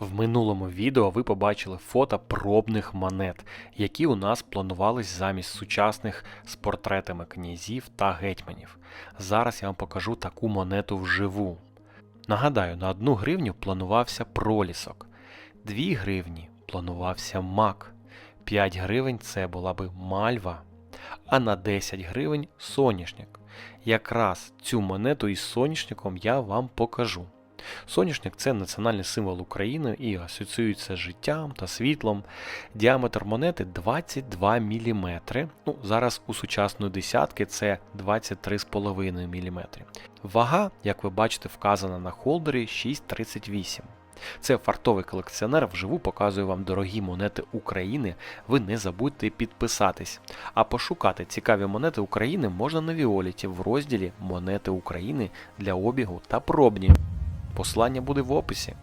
В минулому відео ви побачили фото пробних монет, які у нас планувались замість сучасних з портретами князів та гетьманів. Зараз я вам покажу таку монету вживу. Нагадаю, на 1 гривню планувався пролісок, 2 гривні планувався мак, 5 гривень це була би мальва, а на 10 гривень соняшник. Якраз цю монету із соняшником я вам покажу. Соняшник це національний символ України і асоціюється з життям та світлом. Діаметр монети 22 мм. Ну, зараз у сучасної десятки це 23,5 мм. Вага, як ви бачите, вказана на холдері 6,38. Це фартовий колекціонер вживу показує вам дорогі монети України. Ви не забудьте підписатись. А пошукати цікаві монети України можна на Віоліті в розділі Монети України для обігу та пробні. Послання буде в описі.